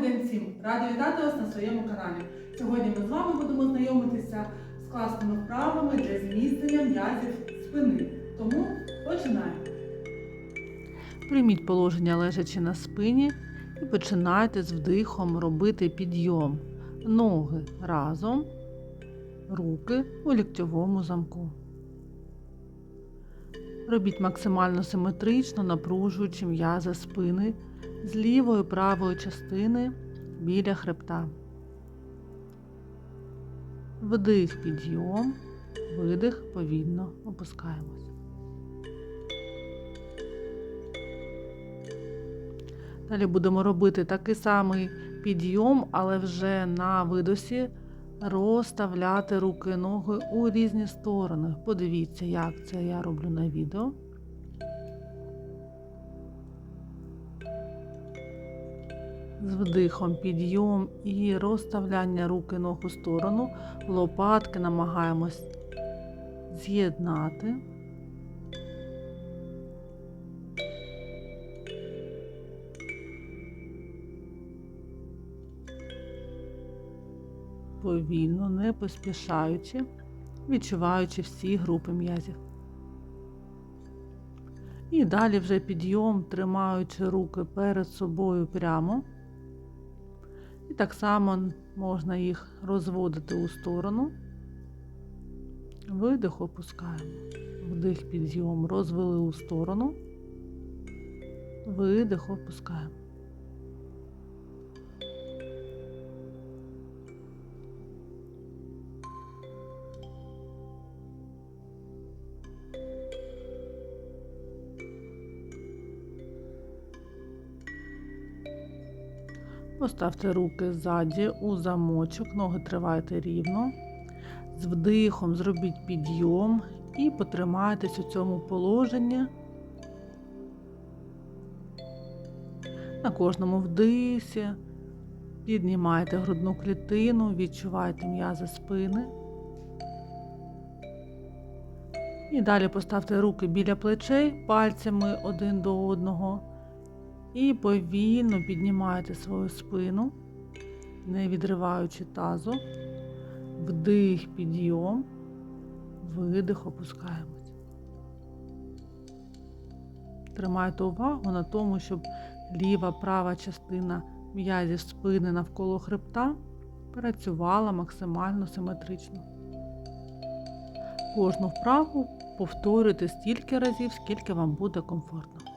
День всім! Раді вітати вас на своєму каналі. Сьогодні ми з вами будемо знайомитися з класними вправами для зміцнення м'язів спини. Тому починаємо. Прийміть положення лежачи на спині і починайте з вдихом робити підйом. Ноги разом, руки у ліктьовому замку. Робіть максимально симетрично, напружуючи м'язи спини з лівої правої частини біля хребта. Вдих підйом, видих повільно опускаємось. Далі будемо робити такий самий підйом, але вже на видосі розставляти руки ноги у різні сторони. Подивіться, як це я роблю на відео. З вдихом підйом і розставляння руки ног у сторону. Лопатки намагаємось з'єднати. Повільно, не поспішаючи, відчуваючи всі групи м'язів. І далі вже підйом, тримаючи руки перед собою прямо. І так само можна їх розводити у сторону. Видих опускаємо. Вдих підйом, розвели у сторону. Видих опускаємо. Поставте руки ззаді у замочок, ноги тривайте рівно. З вдихом зробіть підйом і потримайтесь у цьому положенні. На кожному вдисі піднімайте грудну клітину, відчувайте м'язи спини. І далі поставте руки біля плечей пальцями один до одного. І повільно піднімайте свою спину, не відриваючи тазу. Вдих, підйом, видих, опускаємось. Тримайте увагу на тому, щоб ліва права частина м'язів спини навколо хребта працювала максимально симетрично. Кожну вправу повторюйте стільки разів, скільки вам буде комфортно.